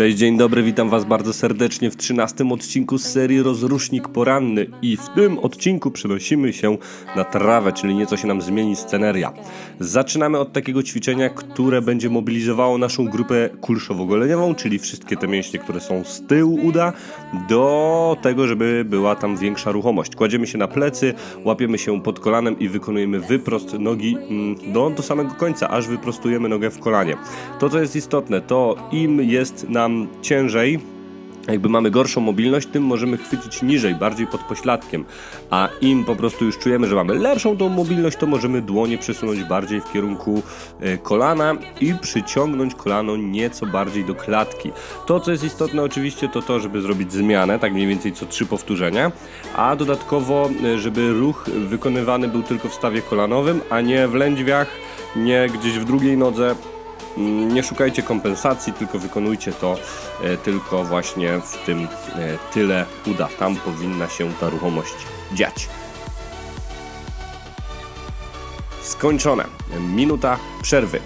Cześć, dzień dobry, witam Was bardzo serdecznie w 13 odcinku z serii Rozrusznik Poranny i w tym odcinku przenosimy się na trawę, czyli nieco się nam zmieni sceneria. Zaczynamy od takiego ćwiczenia, które będzie mobilizowało naszą grupę kulszowo-goleniową, czyli wszystkie te mięśnie, które są z tyłu uda, do tego, żeby była tam większa ruchomość. Kładziemy się na plecy, łapiemy się pod kolanem i wykonujemy wyprost nogi mm, do, do samego końca, aż wyprostujemy nogę w kolanie. To, co jest istotne, to im jest nam ciężej, jakby mamy gorszą mobilność, tym możemy chwycić niżej, bardziej pod pośladkiem. A im po prostu już czujemy, że mamy lepszą tą mobilność, to możemy dłonie przesunąć bardziej w kierunku e, kolana i przyciągnąć kolano nieco bardziej do klatki. To, co jest istotne oczywiście, to to, żeby zrobić zmianę, tak mniej więcej co trzy powtórzenia, a dodatkowo, e, żeby ruch wykonywany był tylko w stawie kolanowym, a nie w lędźwiach, nie gdzieś w drugiej nodze, nie szukajcie kompensacji, tylko wykonujcie to e, tylko właśnie w tym e, tyle uda. Tam powinna się ta ruchomość dziać. Skończone. Minuta przerwy.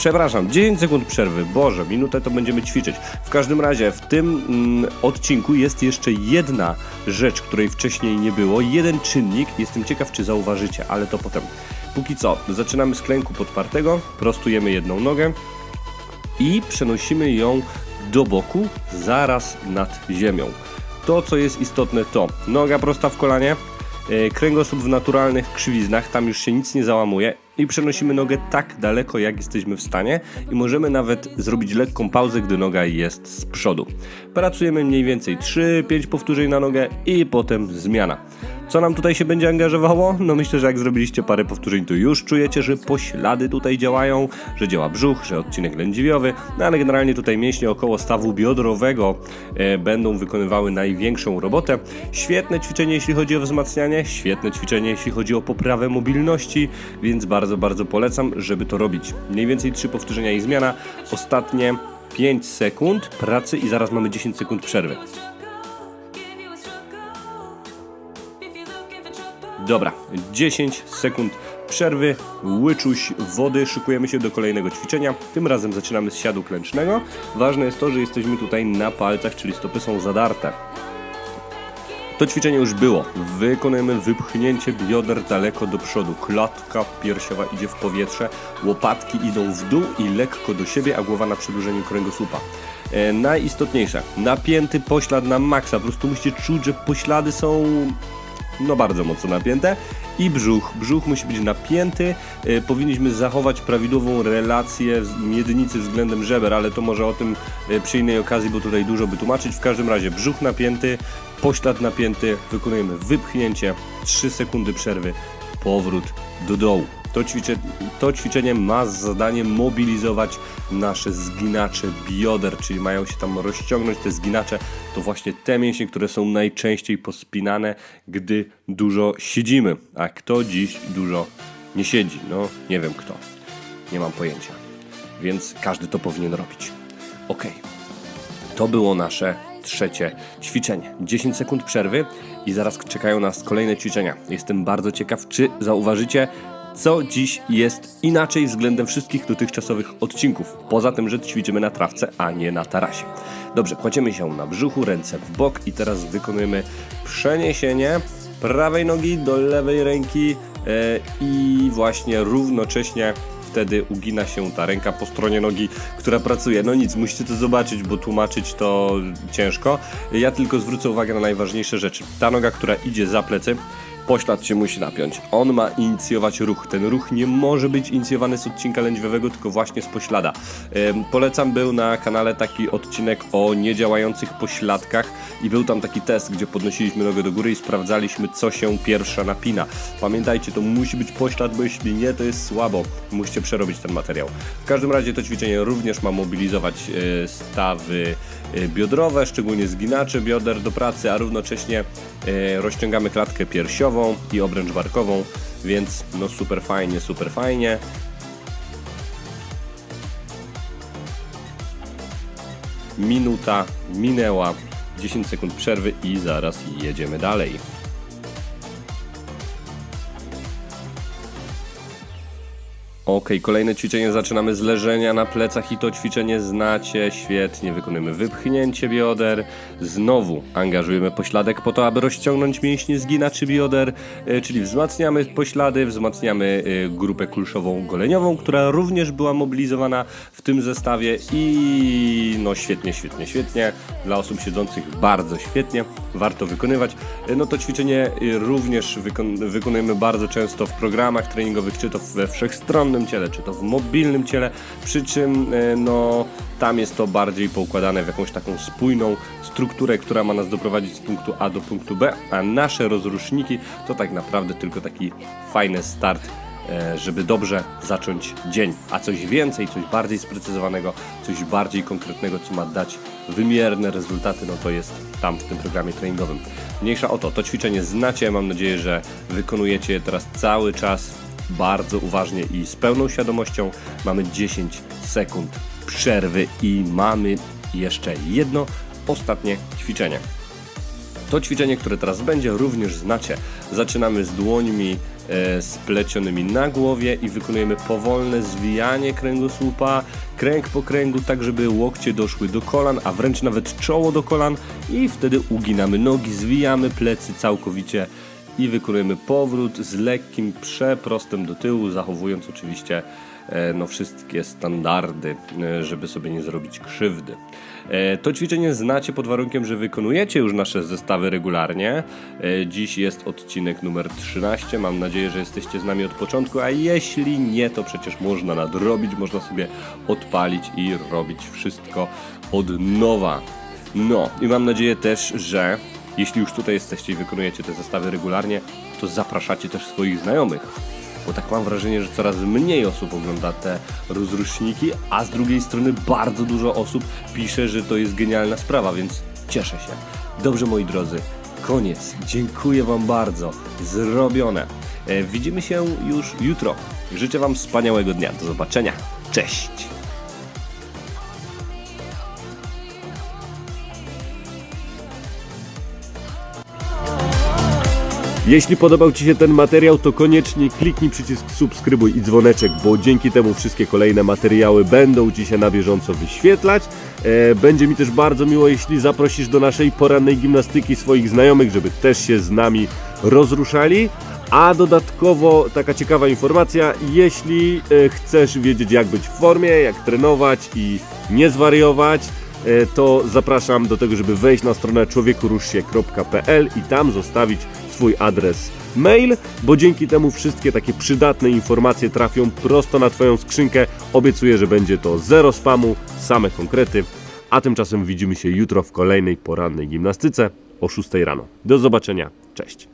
Przepraszam, 9 sekund przerwy. Boże, minutę to będziemy ćwiczyć. W każdym razie w tym mm, odcinku jest jeszcze jedna rzecz, której wcześniej nie było. Jeden czynnik. Jestem ciekaw, czy zauważycie, ale to potem. Póki co, zaczynamy z klęku podpartego, prostujemy jedną nogę i przenosimy ją do boku, zaraz nad ziemią. To, co jest istotne, to noga prosta w kolanie, e, kręgosłup w naturalnych krzywiznach, tam już się nic nie załamuje i przenosimy nogę tak daleko, jak jesteśmy w stanie i możemy nawet zrobić lekką pauzę, gdy noga jest z przodu. Pracujemy mniej więcej 3-5 powtórzeń na nogę i potem zmiana. Co nam tutaj się będzie angażowało? No myślę, że jak zrobiliście parę powtórzeń, to już czujecie, że poślady tutaj działają, że działa brzuch, że odcinek lędźwiowy, no ale generalnie tutaj mięśnie około stawu biodrowego e, będą wykonywały największą robotę. Świetne ćwiczenie, jeśli chodzi o wzmacnianie, świetne ćwiczenie, jeśli chodzi o poprawę mobilności, więc bardzo, bardzo polecam, żeby to robić. Mniej więcej 3 powtórzenia i zmiana. Ostatnie 5 sekund pracy i zaraz mamy 10 sekund przerwy. Dobra, 10 sekund przerwy, łyczuś wody, szykujemy się do kolejnego ćwiczenia. Tym razem zaczynamy z siadu klęcznego. Ważne jest to, że jesteśmy tutaj na palcach, czyli stopy są zadarte. To ćwiczenie już było. Wykonujemy wypchnięcie bioder daleko do przodu. Klatka piersiowa idzie w powietrze, łopatki idą w dół i lekko do siebie, a głowa na przedłużeniu kręgosłupa. E, najistotniejsze, napięty poślad na maksa. Po prostu musicie czuć, że poślady są no bardzo mocno napięte i brzuch. Brzuch musi być napięty. E, powinniśmy zachować prawidłową relację miednicy względem żeber, ale to może o tym e, przy innej okazji, bo tutaj dużo by tłumaczyć. W każdym razie brzuch napięty, poślad napięty, wykonujemy wypchnięcie, 3 sekundy przerwy, powrót do dołu. To, ćwicze, to ćwiczenie ma za zadanie mobilizować nasze zginacze bioder, czyli mają się tam rozciągnąć te zginacze. To właśnie te mięśnie, które są najczęściej pospinane, gdy dużo siedzimy. A kto dziś dużo nie siedzi? No, nie wiem kto. Nie mam pojęcia. Więc każdy to powinien robić. Ok. To było nasze trzecie ćwiczenie. 10 sekund przerwy i zaraz czekają nas kolejne ćwiczenia. Jestem bardzo ciekaw, czy zauważycie, co dziś jest inaczej względem wszystkich dotychczasowych odcinków. Poza tym, że ćwiczymy na trawce, a nie na tarasie. Dobrze, kładziemy się na brzuchu, ręce w bok i teraz wykonujemy przeniesienie prawej nogi do lewej ręki e, i właśnie równocześnie wtedy ugina się ta ręka po stronie nogi, która pracuje. No nic, musicie to zobaczyć, bo tłumaczyć to ciężko. Ja tylko zwrócę uwagę na najważniejsze rzeczy. Ta noga, która idzie za plecy, poślad się musi napiąć. On ma inicjować ruch. Ten ruch nie może być inicjowany z odcinka lędźwiowego, tylko właśnie z poślada. Polecam, był na kanale taki odcinek o niedziałających pośladkach i był tam taki test, gdzie podnosiliśmy nogę do góry i sprawdzaliśmy, co się pierwsza napina. Pamiętajcie, to musi być poślad, bo jeśli nie, to jest słabo. Musicie przerobić ten materiał. W każdym razie to ćwiczenie również ma mobilizować e, stawy biodrowe, szczególnie zginacze bioder do pracy, a równocześnie e, rozciągamy klatkę piersiową i obręcz barkową, więc no super fajnie, super fajnie. Minuta minęła, 10 sekund przerwy i zaraz jedziemy dalej. Okej, kolejne ćwiczenie zaczynamy z leżenia na plecach i to ćwiczenie znacie świetnie. Wykonujemy wypchnięcie bioder. Znowu angażujemy pośladek po to, aby rozciągnąć mięśnie zginaczy bioder, e, czyli wzmacniamy poślady, wzmacniamy e, grupę kulszową goleniową, która również była mobilizowana w tym zestawie i no świetnie, świetnie, świetnie. Dla osób siedzących bardzo świetnie. Warto wykonywać. E, No to ćwiczenie również wykon- wykonujemy bardzo często w programach treningowych, czy to we wszechstronnym ciele, czy to w mobilnym ciele, przy czym e, no, tam jest to bardziej poukładane w jakąś taką spójną strukturę, która ma nas doprowadzić z punktu A do punktu B, a nasze rozruszniki to tak naprawdę tylko taki fajny start e, żeby dobrze zacząć dzień. A coś więcej, coś bardziej sprecyzowanego, coś bardziej konkretnego, co ma dać wymierne rezultaty, no to jest tam w tym programie treningowym. Mniejsza o to, to ćwiczenie znacie, mam nadzieję, że wykonujecie je teraz cały czas bardzo uważnie i z pełną świadomością. Mamy 10 sekund przerwy i mamy jeszcze jedno ostatnie ćwiczenie. To ćwiczenie, które teraz będzie, również znacie. Zaczynamy z dłońmi e, splecionymi na głowie i wykonujemy powolne zwijanie kręgosłupa, kręg po kręgu, tak żeby łokcie doszły do kolan, a wręcz nawet czoło do kolan i wtedy uginamy nogi, zwijamy plecy całkowicie i wykonujemy powrót z lekkim przeprostem do tyłu, zachowując oczywiście e, no, wszystkie standardy, e, żeby sobie nie zrobić krzywdy. E, To ćwiczenie znacie pod warunkiem, że wykonujecie już nasze zestawy regularnie. Dziś jest odcinek numer 13. Mam nadzieję, że jesteście z nami od początku, a jeśli nie, to przecież można nadrobić, można sobie odpalić i robić wszystko od nowa. No i mam nadzieję też, że jeśli już tutaj jesteście i wykonujecie te zestawy regularnie, to zapraszacie też swoich znajomych. Bo tak mam wrażenie, że coraz mniej osób ogląda te rozruszniki, a z drugiej strony bardzo dużo osób pisze, że to jest genialna sprawa, więc cieszę się. Dobrze moi drodzy, koniec. Dziękuję Wam bardzo. Zrobione. E, widzimy się już jutro. Życzę Wam wspaniałego dnia. Do zobaczenia. Cześć. Jeśli podobał Ci się ten materiał, to koniecznie kliknij przycisk subskrybuj i dzwoneczek, bo dzięki temu wszystkie kolejne materiały będą Ci się na bieżąco wyświetlać. E, Będzie mi też bardzo miło, jeśli zaprosisz do naszej porannej gimnastyki swoich znajomych, żeby też się z nami rozruszali. A dodatkowo taka ciekawa informacja, jeśli e, chcesz wiedzieć jak być w formie, jak trenować i nie zwariować, to zapraszam do tego, żeby wejść na stronę człowiekuruszsie.pl i tam zostawić swój adres mail, bo dzięki temu wszystkie takie przydatne informacje trafią prosto na Twoją skrzynkę. Obiecuję, że będzie to zero spamu, same konkrety. A tymczasem widzimy się jutro w kolejnej porannej gimnastyce o 6 rano. Do zobaczenia. Cześć.